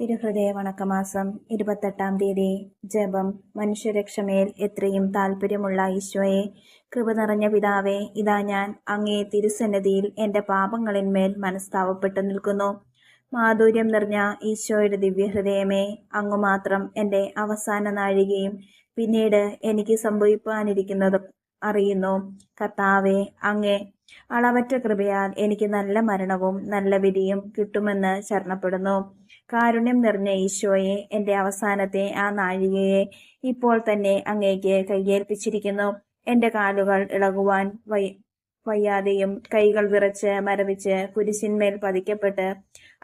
തിരുഹൃദയ വണക്കമാസം ഇരുപത്തെട്ടാം തീയതി. ജപം. മനുഷ്യരക്ഷമേൽ എത്രയും താല്പര്യമുള്ള ഈശോയെ കൃപ നിറഞ്ഞ പിതാവേ ഇതാ ഞാൻ അങ്ങേ തിരുസന്നിധിയിൽ എന്റെ പാപങ്ങളിന്മേൽ മനസ്താവപ്പെട്ടു നിൽക്കുന്നു. മാധുര്യം നിറഞ്ഞ ഈശോയുടെ ദിവ്യഹൃദയമേ അങ്ങു മാത്രം എന്റെ അവസാന നാഴികയും പിന്നീട് എനിക്ക് സംഭവിക്കാനിരിക്കുന്നതും അറിയുന്നു. കർത്താവെ അങ്ങേ അളവറ്റ കൃപയാൽ എനിക്ക് നല്ല മരണവും നല്ല വിധിയും കിട്ടുമെന്ന് ശരണപ്പെടുന്നു. കാരുണ്യം നിറഞ്ഞ ഈശോയെ എന്റെ അവസാനത്തെ ആ നാഴികയെ ഇപ്പോൾ തന്നെ അങ്ങേക്ക് കയ്യേൽപ്പിച്ചിരിക്കുന്നു എന്റെ കാലുകൾ ഇളകുവാൻ വയ്യാതെയും കൈകൾ വിറച്ച് മരവിച്ച് കുരിശിന്മേൽ പതിക്കപ്പെട്ട്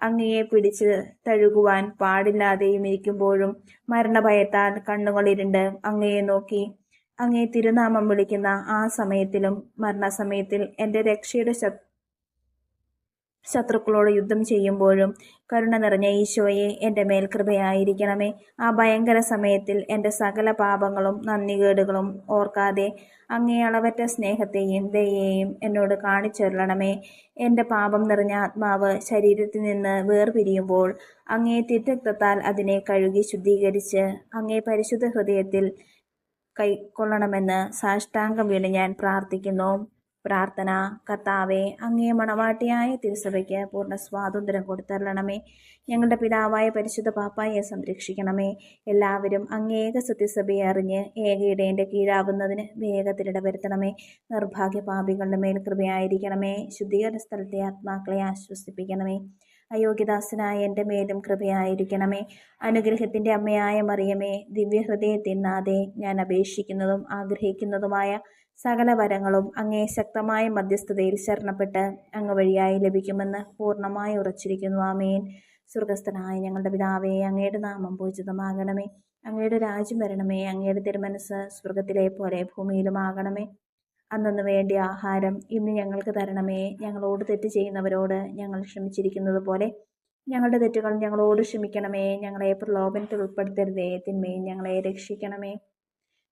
അങ്ങയെ പിടിച്ച് തഴുകുവാൻ പാടില്ലാതെയും ഇരിക്കുമ്പോഴും മരണഭയത്താൽ കണ്ണുകൾ കണ്ണുകളിരുണ്ട് അങ്ങയെ നോക്കി. അങ്ങേ തിരുനാമം വിളിക്കുന്ന ആ സമയത്തിലും മരണസമയത്തിൽ എന്റെ രക്ഷയുടെ ശത്രുക്കളോട് യുദ്ധം ചെയ്യുമ്പോഴും കരുണ നിറഞ്ഞ ഈശോയെ എന്റെ മേൽ കൃപയായിരിക്കണമേ. ആ ഭയങ്കര സമയത്തിൽ എന്റെ സകല പാപങ്ങളും നന്ദികേടുകളും ഓർക്കാതെ അങ്ങേയളവറ്റ സ്നേഹത്തെയും ദയെയും എന്നോട് കാണിച്ചൊരുളണമേ. എന്റെ പാപം നിറഞ്ഞ ആത്മാവ് ശരീരത്തിൽ നിന്ന് വേർപിരിയുമ്പോൾ അങ്ങേ തിറ്റക്തത്താൽ അതിനെ കഴുകി ശുദ്ധീകരിച്ച് അങ്ങേ പരിശുദ്ധ ഹൃദയത്തിൽ കൈക്കൊള്ളണമെന്ന് സാഷ്ടാംഗം വീണ് ഞാൻ പ്രാർത്ഥിക്കുന്നു. പ്രാർത്ഥന കർത്താവെ അങ്ങേ മണവാട്ടിയായ തിരുസഭയ്ക്ക് പൂർണ സ്വാതന്ത്ര്യം കൊടുത്തരണമേ ഞങ്ങളുടെ പിതാവായ പരിശുദ്ധ പാപ്പായെ സംരക്ഷിക്കണമേ. എല്ലാവരും അങ്ങേക സത്യസഭയെ അറിഞ്ഞ് ഏകയിടേന്റെ കീഴാവുന്നതിന് വേഗത്തിലിട വരുത്തണമേ നിർഭാഗ്യ പാപികളുടെ മേൽ കൃപയായിരിക്കണമേ. ശുദ്ധീകരണ സ്ഥലത്തെ ആത്മാക്കളെ ആശ്വസിപ്പിക്കണമേ. അയോഗ്യദാസനായ എന്റെ മേലും കൃപയായിരിക്കണമേ. അനുഗ്രഹത്തിന്റെ അമ്മയായ മറിയമേ ദിവ്യഹൃദയത്തിന്നാതെ ഞാൻ അപേക്ഷിക്കുന്നതും ആഗ്രഹിക്കുന്നതുമായ സകല വരങ്ങളും അങ്ങേ ശക്തമായ മധ്യസ്ഥതയിൽ ശരണപ്പെട്ട് അങ്ങ് വഴിയായി ലഭിക്കുമെന്ന് പൂർണമായി ഉറച്ചിരിക്കുന്നു. ആമേൻ. സ്വർഗസ്ഥനായ ഞങ്ങളുടെ പിതാവേ അങ്ങയുടെ നാമം പൂജിതമാകണമേ. അങ്ങയുടെ രാജ്യം വരണമേ. അങ്ങയുടെ തിരുമനസ് സ്വർഗത്തിലെ പോലെ ഭൂമിയിലുമാകണമേ അന്നു വേണ്ടിയ ആഹാരം ഇന്ന് ഞങ്ങൾക്ക് തരണമേ. ഞങ്ങളോട് തെറ്റ് ചെയ്യുന്നവരോട് ഞങ്ങൾ ക്ഷമിച്ചിരിക്കുന്നത് പോലെ ഞങ്ങളുടെ തെറ്റുകൾ ഞങ്ങളോട് ക്ഷമിക്കണമേ. ഞങ്ങളെ പ്രലോഭനത്തിൽ ഉൾപ്പെടുത്തരുതേ. തിന്മയും ഞങ്ങളെ രക്ഷിക്കണമേ.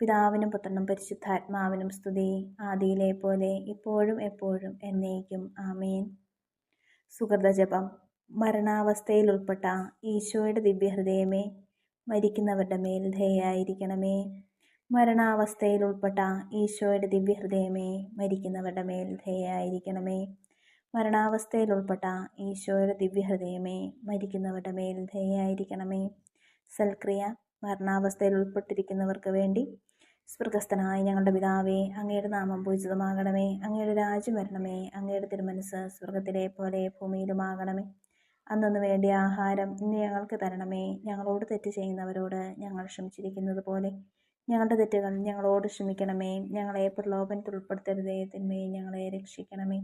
പിതാവിനും പുത്രനും പരിശുദ്ധാത്മാവിനും സ്തുതി ആദിയിലെ പോലെ ഇപ്പോഴും എപ്പോഴും എന്നേക്കും. ആമേൻ. സുഹൃതജപം. മരണാവസ്ഥയിൽ ഉൾപ്പെട്ട ഈശോയുടെ ദിവ്യഹൃദയമേ മരിക്കുന്നവരുടെ മേൽ ദയായിരിക്കണമേ മരണാവസ്ഥയിൽ ഉൾപ്പെട്ട ഈശോയുടെ ദിവ്യഹൃദയമേ മരിക്കുന്നവരുടെ മേൽ ദയായിരിക്കണമേ മരണാവസ്ഥയിൽ ഉൾപ്പെട്ട ഈശോയുടെ ദിവ്യഹൃദയമേ മരിക്കുന്നവരുടെ മേൽ ദയായിരിക്കണമേ സൽക്രിയ. മരണാവസ്ഥയിൽ ഉൾപ്പെട്ടിരിക്കുന്നവർക്ക് വേണ്ടി സ്വർഗസ്ഥനായ ഞങ്ങളുടെ പിതാവേ അങ്ങയുടെ നാമം പൂജിതമാകണമേ. അങ്ങയുടെ രാജ്യം വരണമേ. അങ്ങയുടെ തിരുമനസ് സ്വർഗത്തിലെ പോലെ ഭൂമിയിലുമാകണമേ. അന്നൊന്നു വേണ്ടിയ ആഹാരം ഇന്ന് ഞങ്ങൾക്ക് തരണമേ. ഞങ്ങളോട് തെറ്റ് ചെയ്യുന്നവരോട് ഞങ്ങൾ ക്ഷമിച്ചിരിക്കുന്നത് പോലെ. ഞങ്ങളുടെ തെറ്റുകൾ ഞങ്ങളോട് ക്ഷമിക്കണമേ. ഞങ്ങളെ പ്രലോഭനത്തിൽ ഉൾപ്പെടുത്തരുതേ. തിന്മയെ ഞങ്ങളെ രക്ഷിക്കണമേ.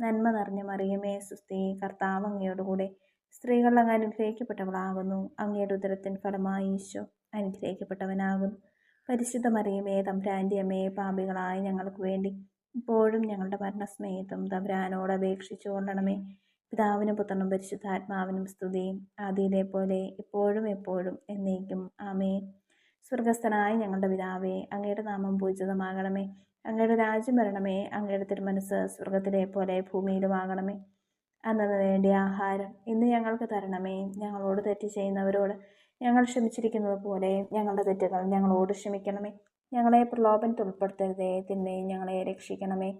നന്മ നിറഞ്ഞ മറിയമേ സുസ്ഥി കർത്താവ് അങ്ങയോടുകൂടെ സ്ത്രീകൾ അങ്ങ് അനുഗ്രഹിക്കപ്പെട്ടവളാകുന്നു അങ്ങയുടെ ഉദരത്തിൻ ഫലമായി ഈശോ അനുഗ്രഹിക്കപ്പെട്ടവനാകുന്നു. പരിശുദ്ധ മറിയമേ തമ്പ്രാന്റെ അമ്മയെ പാപികളായ ഞങ്ങൾക്ക് വേണ്ടി ഇപ്പോഴും ഞങ്ങളുടെ മരണസ്മയത്തും തമ്പ്രാനോട് അപേക്ഷിച്ചു കൊള്ളണമേ. പിതാവിനും പുത്രനും പരിശുദ്ധാത്മാവിനും സ്തുതിയും. ആദിയിലെ പോലെ ഇപ്പോഴും എപ്പോഴും എന്നേക്കും. ആമേ സ്വർഗസ്ഥനായ ഞങ്ങളുടെ പിതാവേ അങ്ങയുടെ നാമം പൂജിതമാകണമേ. അങ്ങയുടെ രാജ്യം വരണമേ. അങ്ങയുടെ തിരുമനസ് സ്വർഗത്തിലെ പോലെ ഭൂമിയിലുമാകണമേ അന്നത് വേണ്ടിയ ആഹാരം ഇന്ന് ഞങ്ങൾക്ക് തരണമേ. ഞങ്ങളോട് തെറ്റ് ചെയ്യുന്നവരോട് ഞങ്ങൾ ക്ഷമിച്ചിരിക്കുന്നത് പോലെ ഞങ്ങളുടെ തെറ്റുകൾ ഞങ്ങളോട് ക്ഷമിക്കണമേ. ഞങ്ങളെ പ്രലോഭനത്തിൽ ഉൾപ്പെടുത്തരുതേ. തിന്മയും ഞങ്ങളെ രക്ഷിക്കണമേ.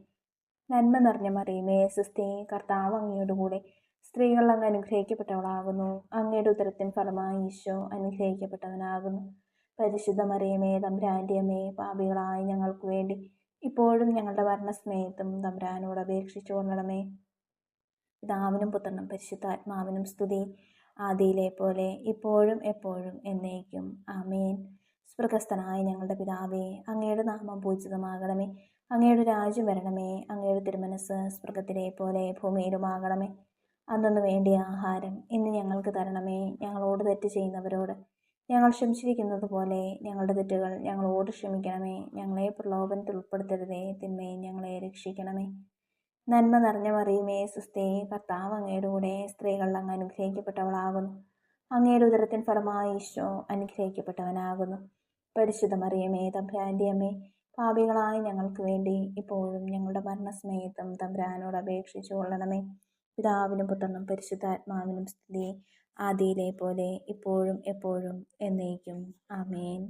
നന്മ നിറഞ്ഞ മറിയുമേ സുസ്ഥേ കർത്താവ് അങ്ങയുടെ കൂടെ സ്ത്രീകൾ അങ്ങ് അനുഗ്രഹിക്കപ്പെട്ടവളാകുന്നു. അങ്ങയുടെ ഉത്തരത്തിൻ ഫലമായി ഈശോ അനുഗ്രഹിക്കപ്പെട്ടവനാകുന്നു. പരിശുദ്ധ മറിയമേ തമ്പുരാന്റെ പാപികളായി ഞങ്ങൾക്ക് വേണ്ടി ഇപ്പോഴും ഞങ്ങളുടെ മരണസ്മയത്തും തമ്പ്രാനോട് അപേക്ഷിച്ചു കൊള്ളണമേ. പിതാവിനും പുത്രനും പരിശുദ്ധാത്മാവിനും സ്തുതി. ആദിയിലെ പോലെ ഇപ്പോഴും എപ്പോഴും എന്നേക്കും. ആമേൻ. സ്വർഗസ്ഥനായ ഞങ്ങളുടെ പിതാവേ അങ്ങയുടെ നാമം പൂജിതമാകണമേ. അങ്ങയുടെ രാജ്യം വരണമേ. അങ്ങയുടെ തിരുമനസ് സ്പൃഹത്തിലെ പോലെ ഭൂമിയിലുമാകണമേ. അന്നു വേണ്ടിയ ആഹാരം ഇന്ന് ഞങ്ങൾക്ക് തരണമേ. ഞങ്ങളോട് തെറ്റ് ചെയ്യുന്നവരോട് ഞങ്ങൾ ക്ഷമിച്ചിരിക്കുന്നത് പോലെ ഞങ്ങളുടെ തെറ്റുകൾ ഞങ്ങളോട് ക്ഷമിക്കണമേ. ഞങ്ങളെ പ്രലോഭനത്തിൽ ഉൾപ്പെടുത്തരുതേ. തിന്മയെ ഞങ്ങളെ രക്ഷിക്കണമേ. നന്മ നിറഞ്ഞ മറിയുമേ സുസ്ഥേ കർത്താവ് അങ്ങയുടെ കൂടെ സ്ത്രീകൾ അങ്ങ് അനുഗ്രഹിക്കപ്പെട്ടവളാകുന്നു. അങ്ങയുടെ ഉദരത്തിൻ ഫലമായി ഈശോ അനുഗ്രഹിക്കപ്പെട്ടവനാകുന്നു. പരിശുദ്ധ മറിയമേ തമ്പ്രാന്റെ അമ്മേ പാപികളായ ഞങ്ങൾക്ക് വേണ്ടി ഇപ്പോഴും ഞങ്ങളുടെ മരണസ്നേഹിത്വം തമ്പ്രാനോട് അപേക്ഷിച്ചു കൊള്ളണമേ. പിതാവിനും പുത്രനും പരിശുദ്ധാത്മാവിനും സ്തുതി. ആദിയിലെ പോലെ ഇപ്പോഴും എപ്പോഴും എന്നേക്കും. ആമേൻ.